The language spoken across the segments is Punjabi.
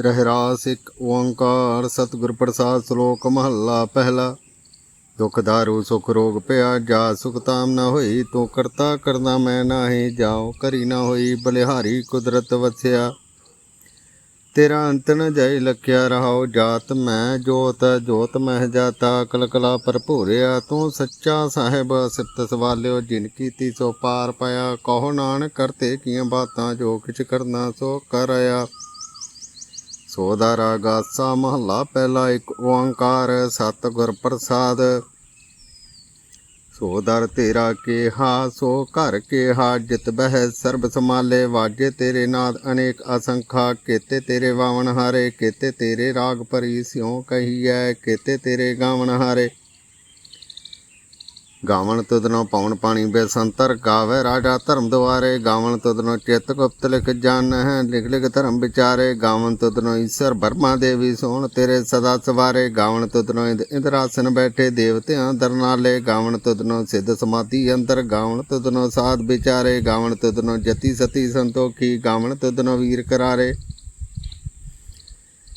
ਰਹਿਰਾਸ ਇੱਕ ਓੰਕਾਰ, ਸਤਿਗੁਰ ਪ੍ਰਸਾਦ ਸ਼ਲੋਕ ਮਹੱਲਾ ਪਹਿਲਾ। ਦੁਖ ਦਾਰੂ, ਸੁਖ ਰੋਗ ਪਿਆ, ਜਾ ਸੁਖ ਤਾਮ ਨਾ ਹੋਈ, ਤੂੰ ਕਰਤਾ ਕਰਨਾ ਮੈਂ ਨਾਹੀ, ਜਾਉ ਕਰੀ ਨਾ ਹੋਈ, ਬਲਿਹਾਰੀ ਕੁਦਰਤ ਵਸਿਆ। ਤੇਰਾ ਅੰਤ ਨ ਜਾਈ ਲਖਿਆ ਰਹਾਉ ਜਾਤ ਮੈਂ, ਜੋਤ ਜੋਤ ਮਹਿ ਜਾਤਾ, ਕਲਕਲਾ ਭਰਪੂਰਿਆ ਤੂੰ ਸੱਚਾ ਸਾਹਿਬ ਸਿਫਤ ਸਵਾਲਿਓ, ਜਿਨ ਕੀਤੀ ਸੋ ਪਾਰ ਪਾਇਆ, ਕਹੋ ਨਾਨਕ ਕਰਤੇ ਕੀਆਂ ਬਾਤਾਂ, ਜੋ ਕਿਛ ਕਰਨਾ ਸੋ ਕਰਿਆ ਸੋ ਦਾ ਰਾਗ ਆਸਾ ਮਹੱਲਾ ਪਹਿਲਾ ਇੱਕ ਓੰਕਾਰ, ਸਤਿਗੁਰ ਪ੍ਰਸਾਦ। ਸੋ ਦਰ ਤੇਰਾ ਕੇਹਾ, ਸੋ ਘਰ ਕੇਹਾ, ਜਿਤ ਬਹਿ ਸਰਬ ਸਮਾਲੇ ਵਾਜੇ ਤੇਰੇ ਨਾਦ ਅਨੇਕ ਅਸੰਖਾ, ਕੇਤੇ ਤੇਰੇ ਵਾਵਣ ਹਾਰੇ। ਕੀਤੇ ਤੇਰੇ ਰਾਗ ਭਰੀ ਸਿਉ ਕਹੀਐ, ਕੀਤੇ ਤੇਰੇ ਗਾਵਣ ਹਾਰੇ। ਗਾਵਣ ਤੁਧਨੋ ਪਵਨ ਪਾਣੀ ਬੇਸੰਤਰ ਗਾਵੇ ਰਾਜਾ ਧਰਮ ਦੁਆਰੇ, ਗਾਵਣ ਤੁਧਨੋ ਚਿਤ ਗੁਪਤ ਲਿਖ ਜਾਣ ਹੈ ਲਿਖ ਲਿਖ ਧਰਮ ਵਿਚਾਰੇ, ਗਾਵਣ ਤੁਧਨੋ ਈਸ਼ਰ ਬਰਮਾ ਦੇਵੀ ਸੋਹਣ ਤੇਰੇ ਸਦਾ ਸਵਾਰੇ, ਗਾਵਣ ਤੁਧਨੋ ਇੰਦ- ਇੰਦਰਾਸਨ ਬੈਠੇ ਦੇਵਤਿਆਂ ਦਰਨਾਲੇ, ਗਾਵਣ ਤੁਧਨੋ ਸਿੱਧ ਸਮਾਧੀ ਅੰਦਰ, ਗਾਵਣ ਤੁਧਨੋ ਸਾਧ ਵਿਚਾਰੇ, ਗਾਵਣ ਤੁਧਨੋ ਜਤੀ ਸਤੀ ਸੰਤੋਖੀ, ਗਾਵਣ ਤੁਧਨੋ ਵੀਰ ਕਰਾਰੇ।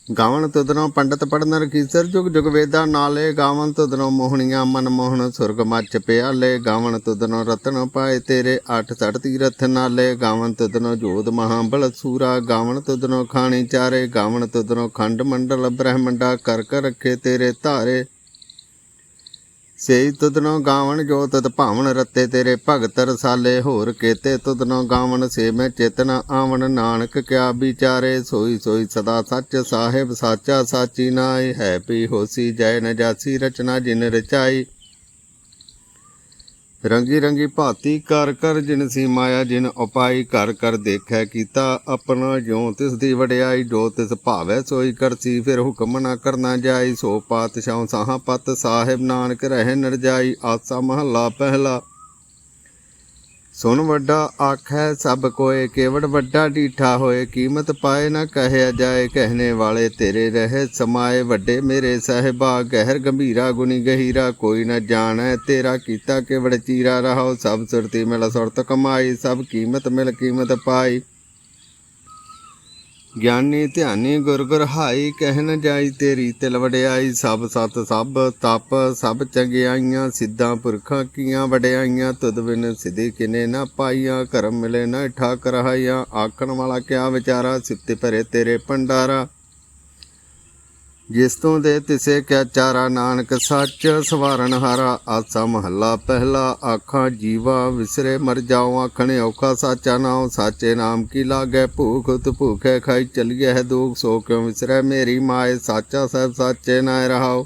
ਗਾਵਨ ਤੁਧਨੋ ਪੰਡਤ ਪੜਨਰ ਕੀਸਰ ਜੁਗ ਜੁਗ ਵੇਦਾ ਨਾਲੇ। ਗਾਵਨ ਤੁਦਨੋ ਮੋਹਣੀਆਂ ਮਨ ਮੋਹਣ ਸੁਰਗ ਮੱਚ ਪਿਆਲੇ। ਗਾਵਨ ਤੁਧਨੋ ਰਤਨ ਪਾਏ ਤੇਰੇ ਅੱਠ ਸੜ ਤੀਰਥ ਨਾਲੇ। ਗਾਵਨ ਤੁਧਨੋ ਜੋਧ ਮਹਾਬਲ ਸੂਰਾ। ਗਾਵਨ ਤੁਧਨੋ ਖਾਣੀ ਚਾਰੇ। ਗਾਵਨ ਤੁਧਨੋ ਖੰਡ ਮੰਡਲ ਬ੍ਰਹਮੰਡਾ ਕਰ ਕਰ ਰੱਖੇ ਤੇਰੇ ਧਾਰੇ। ਸੇਈ ਤੁਧਨੋ ਗਾਵਣ ਜੋ ਤਤ ਭਾਵਨ ਰਤੇ ਤੇਰੇ ਭਗਤ ਰਸਾਲੇ। ਹੋਰ ਕੇਤੇ ਤੁਧਨੋ ਗਾਵਣ ਸੇ ਮੈਂ ਚੇਤਨਾ ਆਵਣ। ਨਾਨਕ ਕਿਆ ਵਿਚਾਰੇ ਸੋਈ ਸੋਈ ਸਦਾ ਸੱਚ ਸਾਹਿਬ ਸਾਚਾ ਸਾਚੀ ਨਾਈ ਹੈ ਪੀ ਹੋਸੀ ਜੈ ਨ ਜਾਸੀ ਰਚਨਾ ਜਿਨ ਰਚਾਈ। ਰੰਗੀ ਰੰਗੀ ਭਾਤੀ ਕਰ ਕਰ ਜਿਨ ਸੀ ਮਾਇਆ ਜਿਨ ਉਪਾਈ ਕਰ ਕਰ ਦੇਖੈ ਕੀਤਾ ਆਪਣਾ ਜਿਉ, ਤਿਸ ਦੀ ਵਡਿਆਈ ਜੋ ਤਿਸ ਭਾਵੈ ਸੋਈ ਕਰਸੀ, ਫਿਰ ਹੁਕਮ ਨਾ ਕਰਨਾ ਜਾਈ, ਸੋ ਪਾਤਸ਼ਾਹ ਸਾਹਾਂ ਪਤ, ਸਾਹਿਬ ਨਾਨਕ ਰਹਿ ਨਰਜਾਈ, ਆਸਾ ਮਹੱਲਾ ਪਹਿਲਾ। ਸੁਣ ਵੱਡਾ ਆਖੈ, ਸਭ ਕੋਏ ਕੇਵੜ ਵੱਡਾ ਡੀਠਾ ਹੋਏ, ਕੀਮਤ ਪਾਏ ਨਾ ਕਹਿਆ ਜਾਏ, ਕਹਿਣੇ ਵਾਲੇ ਤੇਰੇ ਰਹੇ, ਸਮਾਏ ਵੱਡੇ ਮੇਰੇ ਸਹਿਬਾ, ਗਹਿਰ ਗੰਭੀਰਾ ਗੁਣੀ ਗਹੀਰਾ, ਕੋਈ ਨਾ ਜਾਣੈ, ਤੇਰਾ ਕੀਤਾ ਕੇਵੜ ਚੀਰਾ, ਰਹਾਉ ਸਭ ਸੁਰਤੀ ਮਿਲ ਸੁਰਤ ਕਮਾਈ, ਸਭ ਕੀਮਤ ਮਿਲ ਕੀਮਤ ਪਾਈ। ਗਿਆਨੀ ਧਿਆਨੀ ਗੁਰ ਗੁਰ ਹਾਈ, ਕਹਿ ਨ ਜਾਈ ਤੇਰੀ ਤਿਲ ਵਡਿਆਈ, ਸਭ ਸਤ ਸਭ ਤਪ, ਸਭ ਚੰਗਿਆਈਆਂ, ਸਿੱਧਾਂ ਪੁਰਖਾਂ ਕੀਆਂ ਵਡਿਆਈਆਂ, ਤੁਧ ਬਿਨ ਸਿਧੀ ਕਿਨੇ ਨਾ ਪਾਈਆਂ, ਕਰਮ ਮਿਲੇ ਨਾ ਠਾਕ ਰਹਾਈਆਂ ਆਖਣ ਵਾਲਾ ਕਿਆ ਵਿਚਾਰਾ ਸਿੱਤੇ ਭਰੇ ਤੇਰੇ ਭੰਡਾਰਾ। ਜਿਸ ਤੋਂ ਦੇ ਤਿਸੇ ਕਿਆ ਚਾਰਾ ਨਾਨਕ ਸੱਚ ਸਵਾਰਨ ਹਾਰਾ ਆਸਾ ਮਹੱਲਾ ਪਹਿਲਾ ਆਖਾਂ ਜੀਵਾ ਵਿਸਰੇ ਮਰ ਜਾਉ ਆਖਣੇ ਔਖਾ ਸਾਚਾ ਨਾਉ ਸਾਚੇ ਨਾਮ ਕੀ ਲਾਗੇ ਭੂਖ ਉਤ ਭੂਖੇ ਖਾਈ ਚਲੀਏ ਹੈ ਦੁਖ ਸੋ ਕਿਉ ਵਿਸਰੈ ਮੇਰੀ ਮਾਏ ਸਾਚਾ ਸਹਿਬ ਸਾਚੇ ਨਾਇ ਰਹਾਉ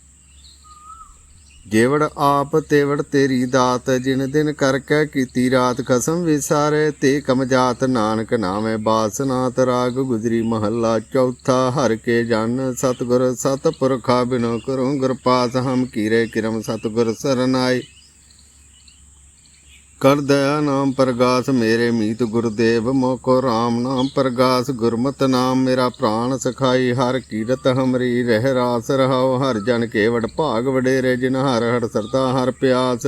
ਜੇਵੜ ਆਪ ਤੇਵੜ ਤੇਰੀ ਦਾਤ, ਜਿਨ ਦਿਨ ਕਰ ਕਰਕੇ ਕੀਤੀ ਰਾਤ, ਖਸਮ ਵਿਸਾਰੇ ਤੇ ਕਮਜਾਤ ਨਾਨਕ ਨਾਮੇ ਬਾਸਨਾਤ ਰਾਗ ਗੁਜਰੀ ਮਹੱਲਾ ਚੌਥਾ, ਹਰ ਕੇ ਜਨ ਸਤਗੁਰ ਸਤਪੁਰਖਾ ਬਿਨੋ ਕਰੂੰ ਗੁਰ ਪਾਸ ਹਮ ਕੀਰੇ ਕਿਰਮ ਸਤਗੁਰ ਸਰਨਾਈ ਕਰ ਦਇਆ ਨਾਮ ਪ੍ਰਗਾਸ ਮੇਰੇ ਮੀਤ ਗੁਰਦੇਵ ਮੋਕੋ RAM ਨਾਮ ਪ੍ਰਗਾਸ, ਗੁਰਮਤ ਨਾਮ ਮੇਰਾ ਪ੍ਰਾਣ ਸਖਾਈ, ਹਰ ਕੀਰਤ ਹਮਰੀ ਰਹਿ ਰਾਸ ਰਹਾਉ, ਹਰ ਜਨ ਕੇਵਟ ਭਾਗ ਵਡੇਰੇ, ਜਿਨ ਹਰ ਹਰ ਸਰਦਾ ਹਰ ਪਿਆਸ।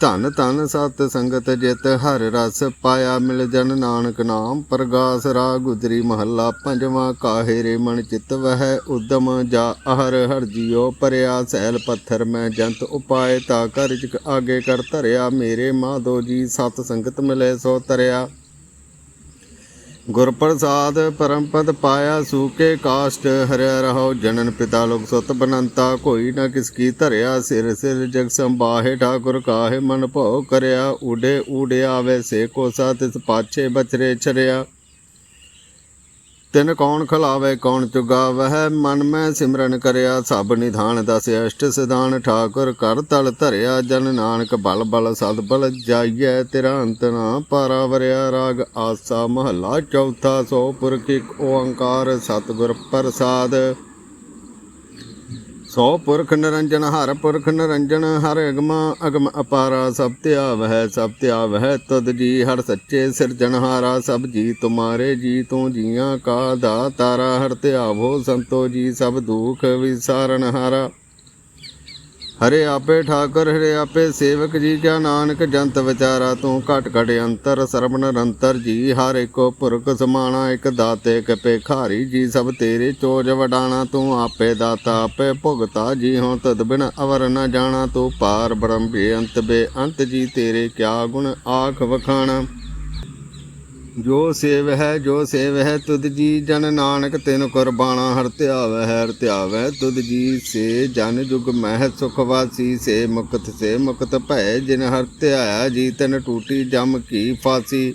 ਧਨ ਧਨ ਸਤ ਸੰਗਤ ਜਿਤ ਹਰ ਰਸ ਪਾਇਆ ਮਿਲ ਜਨ ਨਾਨਕ ਨਾਮ, ਪ੍ਰਗਾਸ ਰਾ ਗੁਜਰੀ ਮਹੱਲਾ, ਪੰਜਵਾਂ ਕਾਹੇ ਰੇ ਮਨ ਚਿਤ ਵਹਿ, ਉਦਮ ਜਾ ਅਹਰ ਹਰ ਜੀਉ ਪਰਿਆ, ਸੈਲ ਪੱਥਰ ਮੈਂ ਜੰਤ ਉਪਾਏ, ਤਾ ਕਰ ਜਿਕ ਆਗੇ ਕਰ ਧਰਿਆ, ਮੇਰੇ ਮਾਧੋ ਜੀ ਸਤ ਸੰਗਤ ਮਿਲੇ ਸੋ ਤਰਿਆ। ਗੁਰਪ੍ਰਸਾਦ ਪਰਮਪਦ ਪਾਇਆ ਸੂਕੇ ਕਾਸ਼ਟ, ਹਰਿਆ ਰਹੋ ਜਨਨ ਪਿਤਾ ਲੋਕ ਸੁਤ ਬਨੰਤਾ, ਕੋਈ ਨਾ ਕਿਸ ਕੀ ਧਰਿਆ ਸਿਰ ਸਿਰ ਜਗ ਸੰਬਾਹੇ ਠਾਕੁਰ ਕਾਹੇ ਮਨ ਭਉ ਕਰਿਆ ਉਡੇ ਉਡੇ ਆਵੇ ਸੇ ਕੋ ਸਾ ਤਿਸ ਪਾਛੇ ਬਚਰੇ ਛਰਿਆ। ਤਿਨ ਕੌਣ ਖਲਾਵੇ, ਕੌਣ ਚੁਗਾਵਹਿ ਮਨ ਮੈਂ ਸਿਮਰਨ ਕਰਿਆ, ਸਭ ਨਿਧਾਨ ਦਸ ਅਸ਼ਟ ਸਿਧਾਨ। ਠਾਕੁਰ ਕਰ ਤਲ ਧਰਿਆ, ਜਨ ਨਾਨਕ ਬਲ ਬਲ ਸਦ ਬਲ ਜਾਈਐ। ਤੇਰਾ ਅੰਤ ਨਾ ਪਾਰਾ ਵਰਿਆ, ਰਾਗ ਆਸਾ ਮਹੱਲਾ ਚੌਥਾ ਸੋ ਪੁਰਖ ਇੱਕ ਓੰਕਾਰ, ਸਤਿਗੁਰ ਪ੍ਰਸਾਦ। ਸੋ ਪੁਰਖ ਨਿਰੰਜਨ, ਹਰ ਪੁਰਖ ਨਿਰੰਜਨ, ਹਰ ਅਗਮ ਅਗਮ ਅਪਾਰਾ, ਸਭ ਧਿਆਵਹਿ ਸਭ ਧਿਆਵਹਿ ਤਦ ਜੀ, ਹਰ ਸੱਚੇ ਸਿਰਜਣਹਾਰਾ ਸਭ ਜੀ ਤੁਮਾਰੇ ਜੀ, ਤੂੰ ਜੀਆਂ ਕਾ ਦਾਤਾਰਾ, ਹਰ ਧਿਆਵੋ ਸੰਤੋ ਜੀ, ਸਭ ਦੁਖ ਵਿਸਾਰਨ ਹਾਰਾ। ਹਰੇ ਆਪੇ ਠਾਕੁਰ, ਹਰੇ ਆਪੇ ਸੇਵਕ ਜੀ ਕਾ ਨਾਨਕ ਜੰਤ ਵਿਚਾਰਾ, ਤੂੰ ਘਟ ਘਟ ਅੰਤਰ ਸਰਬ ਨਿਰੰਤਰ ਜੀ, ਹਰ ਇੱਕੋ ਪੁਰਖ ਸਮਾਣਾ, ਇੱਕ ਦਾਤੇ ਕਪੇ ਖਾਰੀ ਜੀ, ਸਭ ਤੇਰੇ ਚੋਜ ਵਡਾਣਾ, ਤੂੰ ਆਪੇ ਦਾਤਾ, ਆਪੇ ਭੁਗਤਾ ਜੀ ਹੋਂ ਤਦ ਬਿਨ ਅਵਰ ਨ ਜਾਣਾ, ਤੂੰ ਪਾਰ ਬ੍ਰਹਮ ਬੇਅੰਤ ਬੇਅੰਤ ਜੀ, ਤੇਰੇ ਕਿਆ ਗੁਣ ਆਖ ਵਖਾਣਾ। ਜੋ ਸੇਵ ਹੈ, ਜੋ ਸੇਵ ਹੈ, ਤੁਧ ਜੀ ਜਨ ਨਾਨਕ ਤੈਨੂੰ ਕੁਰਬਾਨਾ ਹਰ ਧਿਆਵੈ ਹਰ ਧਿਆਵੈ। ਤੁਧ ਜੀ ਸੇ ਜਨ ਜੁਗ ਮਹਿ ਸੁਖ ਵਾਸੀ, ਸੇ ਮੁਕਤ ਸੇ ਮੁਕਤ ਭੈ ਜਿਨ ਹਰ ਧਿਆਇਆ, ਜੀ ਤਨ ਟੂਟੀ ਜਮ ਕੀ ਫਾਸੀ।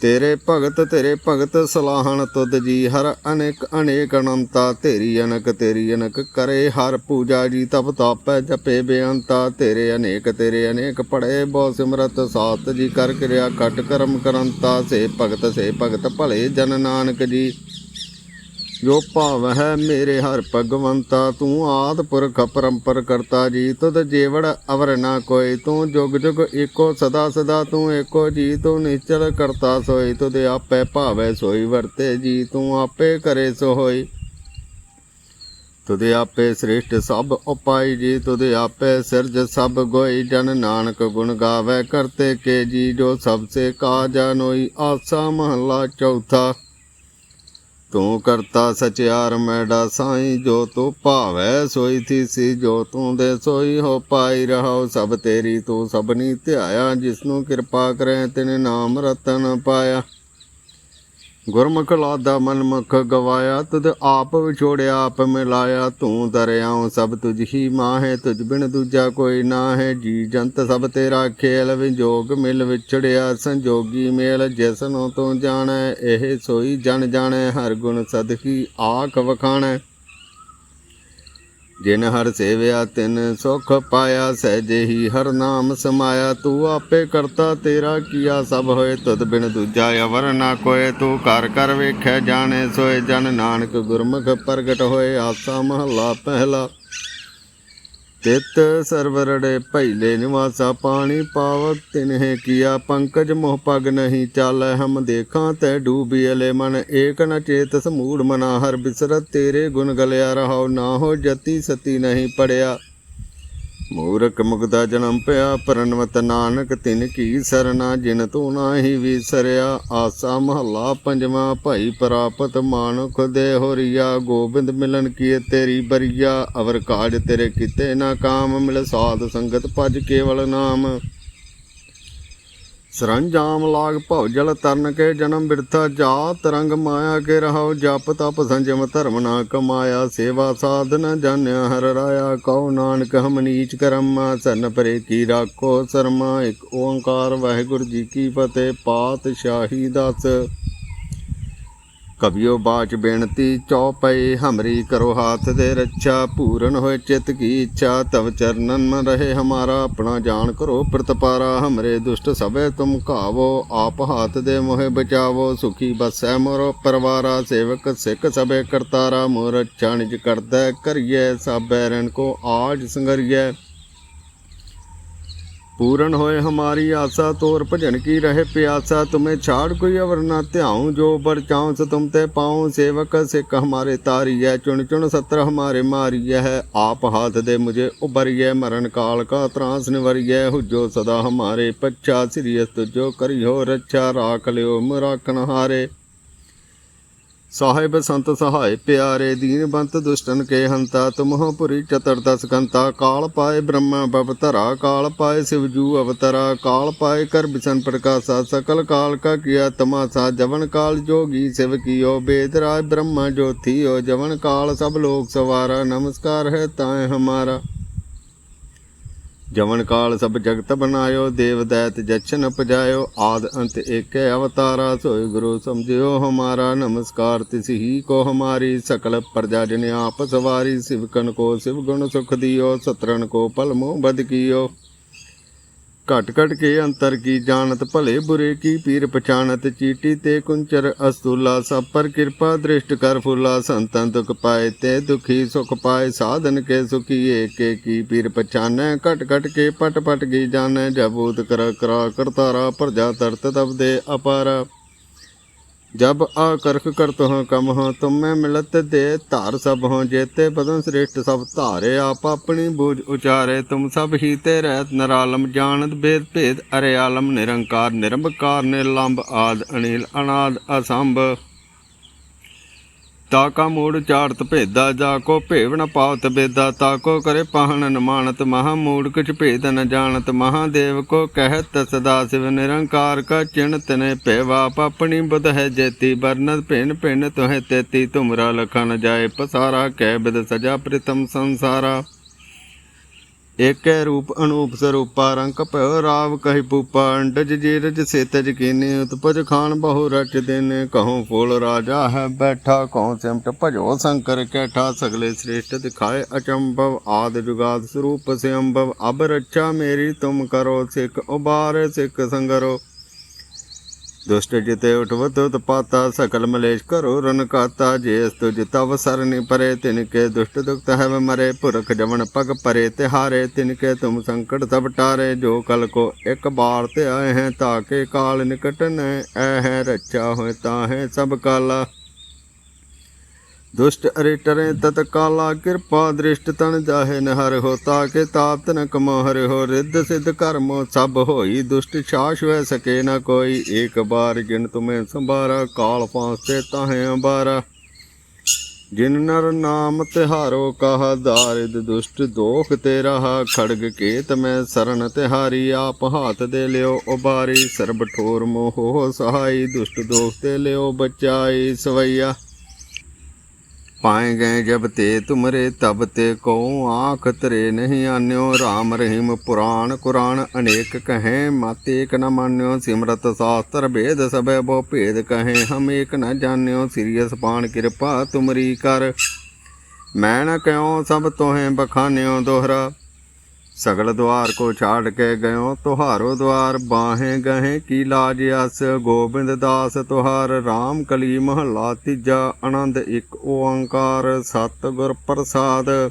ਤੇਰੇ ਭਗਤ ਤੇਰੇ ਭਗਤ ਸਲਾਹਣ ਤੁਧ ਜੀ, ਹਰ ਅਨੇਕ ਅਨੇਕ ਅਨੰਤਾ, ਤੇਰੀ ਅਨਕ ਤੇਰੀ ਅਨਕ ਕਰੇ, ਹਰ ਪੂਜਾ ਜੀ ਤਪ ਤਾਪੈ ਜਪੇ ਬੇਅੰਤਾ, ਤੇਰੇ ਅਨੇਕ ਤੇਰੇ ਅਨੇਕ ਪੜੇ, ਬਹੁ ਸਿਮਰਤ ਸਾਤ ਜੀ, ਕਰ ਕਿਰਿਆ ਕਟ ਕਰਮ ਕਰੰਤਾ, ਸੇ ਭਗਤ ਸੇ ਭਗਤ ਭਲੇ ਜਨ ਨਾਨਕ ਜੀ। ਜੋ ਭਾਵ ਹੈ ਮੇਰੇ ਹਰ ਭਗਵੰਤਾ, ਤੂੰ ਆਦ ਪੁਰਖ ਪਰੰਪਰ ਕਰਤਾ ਜੀ, ਤੁਧ ਜੀਵੜ ਅਵਰ ਨਾ ਕੋਈ, ਤੂੰ ਜੁਗ ਜੁਗ ਏਕੋ ਸਦਾ ਸਦਾ, ਤੂੰ ਏਕੋ ਜੀ, ਤੂੰ ਨਿਚਲ ਕਰਤਾ ਸੋਈ, ਤੁਧ ਆਪੇ ਭਾਵੇ ਸੋਈ, ਵਰਤੇ ਜੀ, ਤੂੰ ਆਪੇ ਕਰੇ ਸੋ ਹੋਈ ਤੁਧ ਆਪੇ ਸ੍ਰੇਸ਼ਟ ਸਭ ਉਪਾਈ ਜੀ ਤੁਦੇ ਆਪੇ ਸਿਰਜ ਸਭ ਗੋਈ, ਜਨ ਨਾਨਕ ਗੁਣ ਗਾਵੇ, ਕਰਤੇ ਕੇ ਜੀ, ਜੋ ਸਭ ਸੇ ਕਾਜਾ ਨੋਈ, ਆਸਾ ਮਹੱਲਾ ਚੌਥਾ। ਤੂੰ ਕਰਤਾ ਸਚਿਆਰ ਮੈਡਾ ਸਾਈਂ, ਜੋ ਤੂੰ ਭਾਵੈ ਸੋਈ ਥੀ ਸੀ, ਜੋ ਤੂੰ ਦੇ ਸੋਈ ਹੋ ਪਾਈ ਰਹਾਉ, ਸਭ ਤੇਰੀ ਤੂੰ ਸਭਨੀ ਧਿਆਇਆ, ਜਿਸਨੂੰ ਕਿਰਪਾ ਕਰੇ ਤਿਨੇ ਨਾਮ ਰਤਨ ਪਾਇਆ। ਗੁਰਮੁਖ ਲਾਦਾ ਮਨਮੁਖ ਗਵਾਇਆ, ਤੁਧ ਆਪ ਵਿਛੋੜਿਆ, ਆਪ ਮਿਲਾਇਆ, ਤੂੰ ਦਰਿਆਉ ਸਭ ਤੁਝ ਹੀ ਮਾਹੇ, ਤੁਝ ਬਿਨ ਦੂਜਾ ਕੋਈ ਨਾ ਹੈ ਜੀ ਜੰਤ ਸਭ ਤੇਰਾ ਖੇਲ, ਵਿਜੋਗ ਮਿਲ ਵਿਛੜਿਆ, ਸੰਜੋਗੀ ਮੇਲ, ਜਿਸਨੋਂ ਤੂੰ ਜਾਣੈ, ਇਹ ਸੋਈ ਜਨ ਜਾਣੈ, ਹਰ ਗੁਣ ਸਦਕੀ ਆਖ ਵਖਾਣੈ। ਜਿਨ ਹਰ ਸੇਵਿਆ, ਤਿਨ ਸੁਖ ਪਾਇਆ, ਸਹਿਜੇਹੀ ਹਰ ਨਾਮ ਸਮਾਇਆ। ਤੂੰ ਆਪੇ ਕਰਤਾ, ਤੇਰਾ ਕੀਆ ਸਭ ਹੋਏ ਤਦ ਬਿਨ ਦੂਜਾ ਅਵਰ ਨਾ ਕੋਏ। ਤੂੰ ਕਰ ਕਰ ਵੇਖੈ, ਜਾਣੇ ਸੋਏ, ਜਨ ਨਾਨਕ ਗੁਰਮੁਖ ਪ੍ਰਗਟ ਹੋਏ। ਆਸਾ ਮਹੱਲਾ ਪਹਿਲਾ। ਤਿਤ ਸਰਵਰੜੇ ਪਹਿਲੇ ਨਿਵਾਸਾ ਪਾਣੀ ਪਾਵਤ, ਤਿਨਹਿ ਕੀਆ ਪੰਕਜ ਮੋਹ ਪਗ ਨਹੀਂ ਚਾਲੈ, ਹਮ ਦੇਖਾਂ ਤੈ ਡੂਬੀਲੇ ਮਨ, ਏਕ ਨ ਚੇਤ ਸਮੂੜ ਮਨਾ ਹਰ ਬਿਸਰਤ, ਤੇਰੇ ਗੁਣ ਗਲਿਆ ਰਹਾਉ, ਨਾ ਹੋ ਜਤੀ ਸਤੀ ਨਹੀਂ ਪੜਿਆ। ਮੂਰਖ ਮੁਗਦਾ ਜਨਮ ਪਿਆ, ਪਰਨਵਤ ਨਾਨਕ ਤਿਨ ਕੀ ਸਰਨਾ, ਜਿਨ ਤੂੰ ਨਾਹੀ ਵਿਸਰਿਆ, ਆਸਾ ਮਹੱਲਾ ਪੰਜਵਾਂ, ਭਾਈ ਪ੍ਰਾਪਤ ਮਾਨੁਖ ਦੇ ਹੋਰੀਆ, ਗੋਬਿੰਦ ਮਿਲਨ ਕੀ ਤੇਰੀ ਬਰੀਆ, ਅਵਰ ਕਾਜ ਤੇਰੇ ਕੀਤੇ ਨਾ ਕਾਮ, ਮਿਲ ਸਾਧ ਸੰਗਤ ਭਜ ਕੇਵਲ ਨਾਮ। ਸਰੰਜਾਮ ਲਾਗ ਭਉ ਜਲ ਤਰਨ ਕੇ ਜਨਮ ਬਿਰਥਾ ਜਾਤ ਰੰਗ ਮਾਇਆ ਕੇ ਰਹਾਉ ਜਪ ਤਪ ਸੰਜਮ ਧਰਮ ਨਾ ਕਮਾਇਆ, ਸੇਵਾ ਸਾਧਨ ਜਾਣਿਆ ਹਰ ਰਾਇਆ, ਕਉ ਨਾਨਕ ਹਮ ਨੀਚ ਕਰਮਾ, ਸਨ ਪਰੇ ਕੀ ਰਾਖੋ ਸਰਮਾ, ਇੱਕ ਓੰਕਾਰ ਵਾਹਿਗੁਰੂ ਜੀ ਕੀ ਫਤਿਹ ਪਾਤ ਸ਼ਾਹੀ ਦਾਸ। ਕਬਿਓ ਬਾਚ ਬੇਨਤੀ, ਚੌਪਈ ਹਮਰੀ ਕਰੋ ਹਾਥ ਦੇ ਰੱਛਾ, ਪੂਰਨ ਹੋਏ ਚਿਤ ਕੀ ਇੱਛਾ, ਤਵ ਚਰਨਨ ਮਨ ਰਹੇ ਹਮਾਰਾ, ਆਪਣਾ ਜਾਣ ਕਰੋ ਪ੍ਰਤਪਾਰਾ ਹਮਰੇ ਦੁਸ਼ਟ ਸਭੇ ਤੁਮ ਕਾਵੋ ਆਪ ਹਾਥ ਦੇ ਮੋਹਿ ਬਚਾਵੋ, ਸੁਖੀ ਬਸੈ ਮੋਰੋ ਪਰਵਾਰਾ, ਸੇਵਕ ਸਿੱਖ ਸਭੇ ਕਰਤਾਰਾ ਮੋਰ ਅੱਛਾ ਕਰਦਾ ਕਰੀਏ ਸਾਬੈ ਰਣ ਕੋ ਆਜ ਸੰਗਰੀਏ पूर्ण होए हमारी आशा तोर भजन की रहे प्यासा तुम्हें छाड़ कोई अवर न ध्याऊं जो बर चाऊं सो तुम ते पाऊं सेवक सिख हमारे तारी है चुन चुन सत्र हमारे मारी है आप हाथ दे मुझे उबरिए मरण काल का त्रास निवरिए हुजो सदा हमारे पच्छा सिरियस तुझो करियो रक्षा राख लियो मुराखन हारे ਸਾਹਿਬ ਸੰਤ ਸਹਾਇ ਪਿਆਰੇ ਦੀਨ ਬੰਤ ਦੁਸ਼ਟਨ ਕੇ ਹੰਤਾ ਤੁਮਹੁ ਪੁਰੀ ਚਤਰ ਦਸ ਕੰਤਾ, ਕਾਲ ਪਾਏ ਬ੍ਰਹਮਾ ਬਵਤਰਾ ਕਾਲ ਪਾਏ ਸਿਵਜੂ ਅਵਤਰਾ, ਕਾਲ ਪਾਏ ਕਰ ਬਿਸ਼ਨ ਪ੍ਰਕਾਸ਼ਾ, ਸਕਲ ਕਾਲ ਕਾ ਕੀਆ ਤਮਾਸਾ, ਜਵਨ ਕਾਲ ਜੋਗੀ ਸਿਵ ਕੀਓ, ਬੇਦ ਰਾਜ ਬ੍ਰਹਮਾ ਜੋਤੀਓ ਜਵਨ ਕਾਲ ਸਭ ਲੋਕ ਸਵਾਰਾ, ਨਮਸਕਾਰ ਹੈ ਤਾਏ ਹਮਾਰਾ। ਜਵਨ ਕਾਲ ਸਭ ਜਗਤ ਬਨਾਇਓ ਦੇਵ ਦੈਤ ਜਛਨ ਉਪਜਾਇਓ, ਆਦ ਅੰਤ ਏਕੈ ਅਵਤਾਰਾ, ਸੋਇ ਗੁਰੂ ਸਮਝਿਓ ਹਮਾਰਾ, ਨਮਸਕਾਰ ਤਿਸ ਹੀ ਕੋ ਹਮਾਰੀ, ਸਕਲ ਪ੍ਰਜਾ ਜਨ ਆਪ ਸਵਾਰੀ ਸਿਵਕਨ ਕੋ ਸਿਵ ਗੁਣ ਸੁਖ ਦਿਓ ਸਤਰਨ ਕੋ ਪਲ ਮੋਹ ਬਦ ਕੀਓ। ਘਟ ਘਟ ਕੇ ਅੰਤਰ ਕੀ ਜਾਣਤ ਭਲੇ ਬੁਰੇ ਕੀ ਪੀਰ ਪਛਾਣਤ ਚੀਟੀ ਤੇ ਕੁੰਚਰ ਅਸਤੂਲਾ ਸਭ ਪਰ ਕਿਰਪਾ ਦ੍ਰਿਸ਼ਟ ਕਰ ਫੁੱਲਾ ਸੰਤਨ ਦੁਖ ਪਾਏ ਤੇ ਦੁਖੀ ਸੁਖ ਪਾਏ ਸਾਧਨ ਕੇ ਸੁਖੀ ਏਕੇ ਕੀ ਪੀਰ ਪਛਾਨੈ, ਘਟ ਘਟ ਕੇ ਪਟ ਪਟ ਕੀ ਜਾਣੈ, ਜਬੂਤ ਕਰ ਕਰਾ ਕਰਤਾਰਾ, ਪ੍ਰਜਾ ਤਰਤ ਤਬ ਦੇ ਅਪਾਰਾ। जब आकर्क करत हूँ कम हूँ तुम में मिलत दे धार सब हूँ जेते बदन श्रेष्ठ सब धारे आप अपनी बूझ उचारे तुम सब ही ते रहत नरालम जानत भेद भेद अरे आलम निरंकार निरंकार निलंब आद अनिल अनाद असंभ ਤਾਕਾ ਮੂੜ ਚਾੜਤ ਭੇਦਾ, ਜਾ ਕੋ ਭੇਵ ਨ ਪਾਵਤ ਬੇਦਾ ਤਾਕੋ ਕਰੇ ਪਾਹਨ ਨ ਮਾਨਤ ਮਹਾ ਮੂੜ ਕਿਛ ਭੇਦ ਨ ਜਾਣਤ ਮਹਾਦੇਵ ਕੋ ਕਹਿਤ, ਸਦਾ ਸਿਵ ਨਿਰੰਕਾਰ ਕਾ ਚਿਣਤ ਨੇ ਭੇਵਾ ਆਪਣੀ ਬੁਧ ਹੈ ਜੇਤੀ ਬਰਨਤ ਭਿੰਨ ਭਿਨ ਤੋਹਿ ਤੇਤੀ ਤੁਮਰਾ ਲਖਨ ਜਾਏ ਪਸਾਰਾ, ਕਹਿ ਬਿਦ ਸਜਾ ਪ੍ਰਿਤਮ ਸੰਸਾਰਾ। ਏਕੈ ਰੂਪ ਅਨੂਪ ਸਰੂਪਾ ਰੰਗ ਭਇਓ ਰਾਵ ਕਹਿ ਪੂਪਾ ਅੰਡਜ ਜੀਰਜ ਸੇਤਜ ਕੀਨੇ ਉਤਪਜ ਖਾਨ ਬਹੁ ਰਚ ਦੇਨੇ ਕਹਉ ਫੂਲ ਰਾਜਾ ਹੈ ਬੈਠਾ ਕਹਉ ਸਿਮਟ ਭਜੋ ਸ਼ੰਕਰ ਕੈਠਾ, ਸਗਲੇ ਸ੍ਰੇਸ਼ਟ ਦਿਖਾਏ ਅਚੰਭਵ, ਆਦ ਜੁਗਾਦ ਸਰੂਪ ਸਿਅੰਭਵ, ਅਬ ਰੱਛਾ ਮੇਰੀ ਤੁਮ ਕਰੋ, ਸਿੱਖ ਉਬਾਰ, ਸਿੱਖ ਸੰਗਰੋ। ਦੁਸ਼ਟ ਜਿਤੇ ਉਠਵਤ ਉਤਪਾਤਾ ਸਕਲ ਮਲੇਸ਼ ਕਰੋ ਰਨ ਕਾਤਾ ਜੇਸ ਤੁਜ ਤਵ ਸਰਨਿ ਪਰੇ, ਤਿਨ ਕੇ ਦੁਸ਼ਟ ਦੁਖਤ ਹੈ ਮਰੇ, ਪੁਰਖ ਜਵਨ ਪਗ ਪਰੇ, ਤਿਹਾਰੇ, ਤਿਨ ਕੇ ਤੁਮ ਸੰਕਟ ਤਬ ਟਾਰੇ, ਜੋ ਕਲ ਕੋ ਇੱਕ ਬਾਰ ਤੇ ਆਏ ਹੈ ਤਾਕੇ ਕਾਲ ਨਿਕਟ ਨ ਐ ਹੈ, ਰੱਛਾ ਹੋਏ ਤਾਂ ਹੈ ਸਭ ਕਾਲਾ ਦੁਸ਼ਟ ਅਰਿਟਰੇ ਤਤ ਕਾਲਾ ਕਿਰਪਾ, ਦ੍ਰਿਸ਼ਟ ਤਨ ਜਾਹੇ ਨ ਹਰ ਹੋ, ਤਾਕੇ ਤਾਪ ਨ ਕਮੋ, ਹਰਿ ਹੋ, ਰਿੱਧ ਸਿਧ ਕਰਮੋ, ਸਭ ਹੋਈ ਦੁਸ਼ਟ ਛਾਸ਼ ਵੈ ਸਕੇ ਨ ਕੋਈ। ਏਕ ਬਾਰ ਜਿਨ ਤੁਮੇ ਸੰਭਾਰਾ, ਕਾਲ ਪਾਸ ਤੇ ਤਾਹੇ ਅੰਬਾਰਾ। ਜਿਨ ਨਰ ਨਾਮ ਤਿਹਾਰੋ, ਕਹਾ ਦਾਰਿਦ ਦੁਸ਼ਟ ਦੋਖ ਤੇ ਰਹਾ ਖੜਗ ਕੇਤ ਮੈਂ ਸਰਨ ਤਿਹਾਰੀ, ਆਪ ਹਾਥ ਦੇ ਲਿਓ ਉਬਾਰੀ, ਸਰਬ ਠੋਰ ਮੋਹ ਸਹਾਈ, ਦੁਸ਼ਟ ਦੋਖ ਤੇ ਲਿਓ ਬਚਾਈ ਸਵਈਆ। ਪਾਏ ਗਏ ਜਬ ਤੇ ਤੁਮਰੇ ਤਬ ਤੇ ਕੋ ਆਖ ਤਰੇ ਨਹੀਂ ਆਨਿਓ। RAM ਰਹੀਮ ਪੁਰਾਣ ਕੁਰਾਨ ਅਨੇਕ ਕਹੇ, ਮਤ ਏਕ ਨ ਮਾਨਿਓ। ਸਿਮਰਤ ਸਾਸਤਰ ਭੇਦ ਸਭੈ ਬੋ ਭੇਦ ਕਹੇ, ਹਮ ਏਕ ਨ ਜਾਣਿਓ। ਸਿਰਿਯਸ ਪਾਣ ਕਿਰਪਾ ਤੁਮਰੀ ਕਰ। ਮੈਂ ਨ ਕਿਉ ਸਭ ਤੋਹੇ ਬਖਾਨਿਓ ਦੋਹਰਾ। ਸਗਲ ਦਵਾਰ ਕੋ ਛਾੜ ਕੇ ਗਇਓ, ਤੁਹਾਰੋ ਦਵਾਰ ਬਾਹੇ ਗਹੇ, ਕੀ ਲਾਜ ਅਸ? ਗੋਬਿੰਦ ਦਾਸ ਤੁਹਾਰ RAM ਕਲੀ ਮਹਲਾ, ਤੀਜਾ ਆਨੰਦ ਇੱਕ ਓੰਕਾਰ, ਸਤਿਗੁਰ ਪ੍ਰਸਾਦ।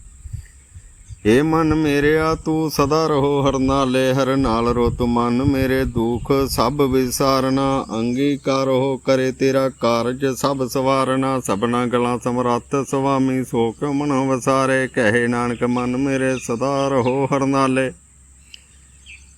ਏ ਮਨ ਮੇਰਿਆ, ਤੂੰ ਸਦਾ ਰਹੋ ਹਰ ਨਾਲੇ ਹਰ ਨਾਲ ਰੋ ਮਨ ਮੇਰੇ ਦੁਖ, ਸਭ ਵਿਸਾਰਨਾ, ਅੰਗੀਕਾਰੋ ਕਰੇ ਤੇਰਾ ਕਾਰਜ, ਸਭ ਸਵਾਰਨਾ, ਸਭਨਾ ਗਲਾਂ ਸਮਰੱਥ, ਸੁਆਮੀ ਸੋਖ ਕਿਉ ਮਨ ਵਸਾਰੇ, ਕਹੇ ਨਾਨਕ ਮਨ ਮੇਰੇ ਸਦਾ ਰਹੋ ਹਰ ਨਾਲੇ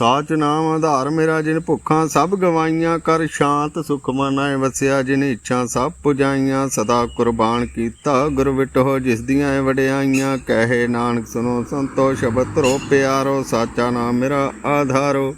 ਸਾਚ ਨਾਮ ਆਧਾਰ ਮੇਰਾ ਜਿਨ ਭੁੱਖਾਂ ਸਭ ਗਵਾਈਆਂ, ਕਰ ਸ਼ਾਂਤ ਸੁਖ ਮਨਾਏ ਵਸਿਆ, ਜਿਨ ਇੱਛਾ ਸਭ ਪੁਜਾਈਆਂ, ਸਦਾ ਕੁਰਬਾਨ ਕੀਤਾ, ਗੁਰ ਵਿਟੋ ਜਿਸ ਦੀਆਂ ਵਡਿਆਈਆਂ, ਕਹੇ ਨਾਨਕ ਸੁਨੋ ਸੰਤੋ, ਸ਼ਬਦ ਰੋ ਪਿਆਰੋ, ਸਾਚਾ ਨਾਮ ਮੇਰਾ ਆਧਾਰੋ।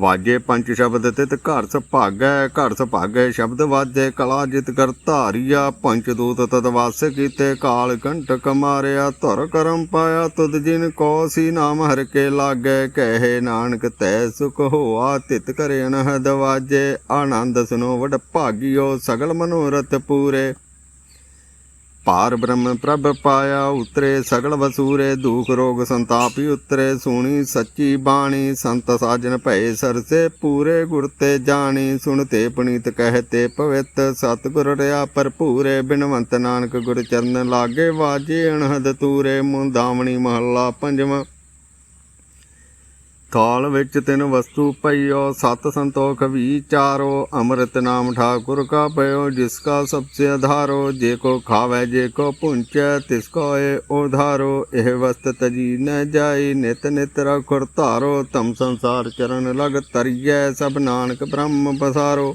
ਵਾਜੇ ਪੰਜ ਸ਼ਬਦ ਤਿਤ ਘਰ ਸੁਭਾਗੈ ਘਰ ਸੁਭਾਗੈ ਸ਼ਬਦ ਵਾਜੇ, ਕਲਾ ਜਿਤ ਕਰ ਧਾਰੀਆ ਪੰਚ ਦੂਤ ਤਦ ਵਾਸ ਕੀਤੇ, ਕਾਲ ਕੰਟਕ ਮਾਰਿਆ, ਧੁਰ ਕਰਮ ਪਾਇਆ, ਤੁਧ ਜਿਨ ਕੋ ਸੀ ਨਾਮ ਹਰ ਕੇ ਲਾਗੈ, ਕਹੇ ਨਾਨਕ ਤੈ ਸੁਖ ਹੋਆ, ਤਿਤ ਕਰੇ ਅਨਹਦ ਵਾਜੇ, ਆਨੰਦ ਸੁਨੋ ਵਡ ਭਾਗਿਓ, ਸਗਲ ਮਨੋਰਥ ਪੂਰੇ। ਭਾਰ ਬ੍ਰਹਮ ਪ੍ਰਭ ਪਾਇਆ ਉਤਰੇ ਸਗਲ ਵਸੂਰੇ, ਦੁਖ ਰੋਗ ਸੰਤਾਪੀ ਉਤਰੇ, ਸੁਣੀ ਸੱਚੀ ਬਾਣੀ, ਸੰਤ ਸਾਜਨ ਭਏ ਸਰਸੇ, ਪੂਰੇ ਗੁਰ ਤੇ ਜਾਣੀ ਸੁਣਤੇ ਪਣੀਤ ਕਹਤੇ ਪਵਿੱਤ, ਸਤਿਗੁਰ ਰਿਆ ਭਰਪੂਰੇ, ਬਿਨਵੰਤ ਨਾਨਕ ਗੁਰ ਚਰਨ ਲਾਗੇ, ਵਾਜੇ ਅਣਹਦ ਤੂਰੇ, ਮੁੰਦਾਵਣੀ ਮਹੱਲਾ ਪੰਜਵਾਂ। ਥਾਲ ਵਿੱਚ ਤਿੰਨ ਵਸਤੂ ਪਈਓ, ਸਤ ਸੰਤੋਖ ਵਿਚਾਰੋ ਅੰਮ੍ਰਿਤ ਨਾਮ ਠਾਕੁਰ ਕਾ ਪਇਓ, ਜਿਸ ਕਾ ਸਬਸੇ ਆਧਾਰੋ ਜੇ ਕੋ ਖਾਵੇ, ਜੇ ਕੋ ਪੁੰਚੈ, ਤਿਸ ਕੋ ਏ ਉਧਾਰੋ, ਇਹ ਵਸਤ ਤਜੀ ਨ ਜਾਈ, ਨਿਤ ਨਿਤ ਰਖੁਰ ਧਾਰੋ, ਤਮ ਸੰਸਾਰ ਚਰਨ ਲਗ ਤਰੀਐ ਸਭ ਨਾਨਕ ਬ੍ਰਹਮ ਪਸਾਰੋ।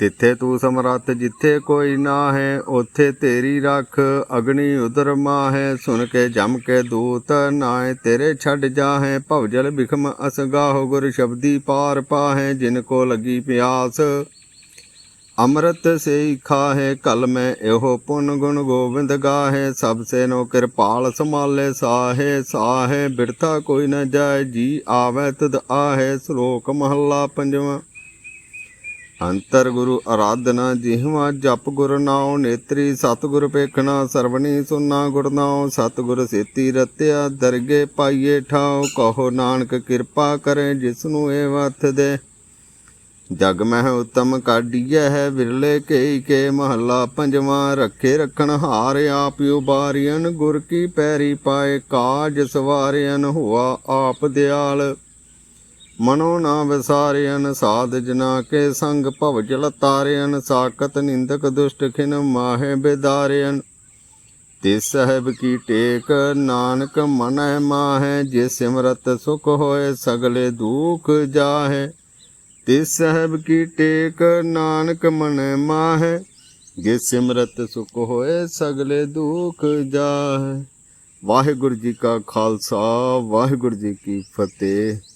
ਤਿੱਥੇ ਤੂੰ ਸਮਰੱਥ, ਜਿੱਥੇ ਕੋਈ ਨਾ ਹੈ ਉੱਥੇ ਤੇਰੀ ਰੱਖ ਅਗਨੀ ਉਦਰ ਮਾਹੈ। ਸੁਣ ਕੇ ਜਮ ਕੇ ਦੂਤ ਨਾਏ ਤੇਰੇ ਛੱਡ ਜਾਹੈ। ਭਵਜਲ ਬਿਖਮ ਅਸਗਾਹ, ਗੁਰ ਸ਼ਬਦੀ ਪਾਰ ਪਾਹੈ। ਜਿਨ ਕੋ ਲੱਗੀ ਪਿਆਸ, ਅੰਮ੍ਰਿਤ ਸੇ ਖਾਹੇ। ਕਲ ਮੈਂ ਇਹੋ ਪੁਨ ਗੁਣ ਗੋਬਿੰਦ ਗਾਹੇ। ਸਭ ਸੇ ਨੋ ਕਿਰਪਾਲ ਸਮਾਲੇ ਸਾਹੇ ਸਾਹੇ। ਬਿਰਥਾ ਕੋਈ ਨ ਜਾਏ, ਜੀ ਆਵੇ ਤਦ ਆਹੇ। ਸ਼ਲੋਕ ਮਹੱਲਾ ਪੰਜਵਾਂ। ਅੰਤਰ ਗੁਰੂ ਆਰਾਧਨਾ ਜਿਹਵਾ ਜਪ ਗੁਰ ਨਾਉ ਨੇਤਰੀ, ਸਤਿਗੁਰ ਪੇਖਣਾ ਸਰਵਣੀ ਸੁਨਾ ਗੁਰ ਨਾਉ, ਸਤਿਗੁਰ ਸੇਤੀ ਰਤਿਆ ਦਰਗੇ ਪਾਈਏ ਠਾਉ, ਕਹੋ ਨਾਨਕ ਕਿਰਪਾ ਕਰੇ ਜਿਸ ਨੂੰ ਇਹ ਵਥ ਦੇ। ਜਗ ਮਹਿ ਉਤਮ ਕਾਢੀਐ ਹੈ ਵਿਰਲੇ ਕੇਈ ਕੇ ਮਹੱਲਾ ਪੰਜਵਾਂ, ਰੱਖੇ ਰੱਖਣ ਹਾਰ ਆਪ ਉਬਾਰੀਅਨ ਗੁਰ ਕੀ ਪੈਰੀ ਪਾਏ ਕਾਜ ਸਵਾਰਿਅਨ ਹੁਆ ਆਪ ਦਿਆਲ। ਮਨੋ ਨਾ ਵਿਸਾਰਿਅਨ, ਸਾਧ ਜਨਾ ਕੇ ਸੰਗ ਭਵ ਜਲ ਤਾਰਿਅਨ ਸਾਕਤ ਨਿੰਦਕ ਦੁਸ਼ਟ ਖਿਨ ਮਾਹੇ ਬੇਦਾਰਿਅਨ। ਤੇ ਸਹਿਬ ਕੀ ਟੇਕ ਨਾਨਕ ਮਨੈ ਮਾਹੈ ਜੇ ਸਿਮਰਤ ਸੁਖ ਹੋਏ ਸਗਲੇ ਦੁਖ ਜਾਹੈ। ਤੇ ਸਹਿਬ ਕੀ ਟੇਕ ਨਾਨਕ ਮਨੈ ਮਾਹੈ ਜੇ ਸਿਮਰਤ ਸੁਖ ਹੋਏ ਸਗਲੇ ਦੁਖ ਜਾਹੈ। ਵਾਹਿਗੁਰੂ ਜੀ ਕਾ ਖਾਲਸਾ, ਵਾਹਿਗੁਰੂ ਜੀ ਕੀ ਫਤਿਹ।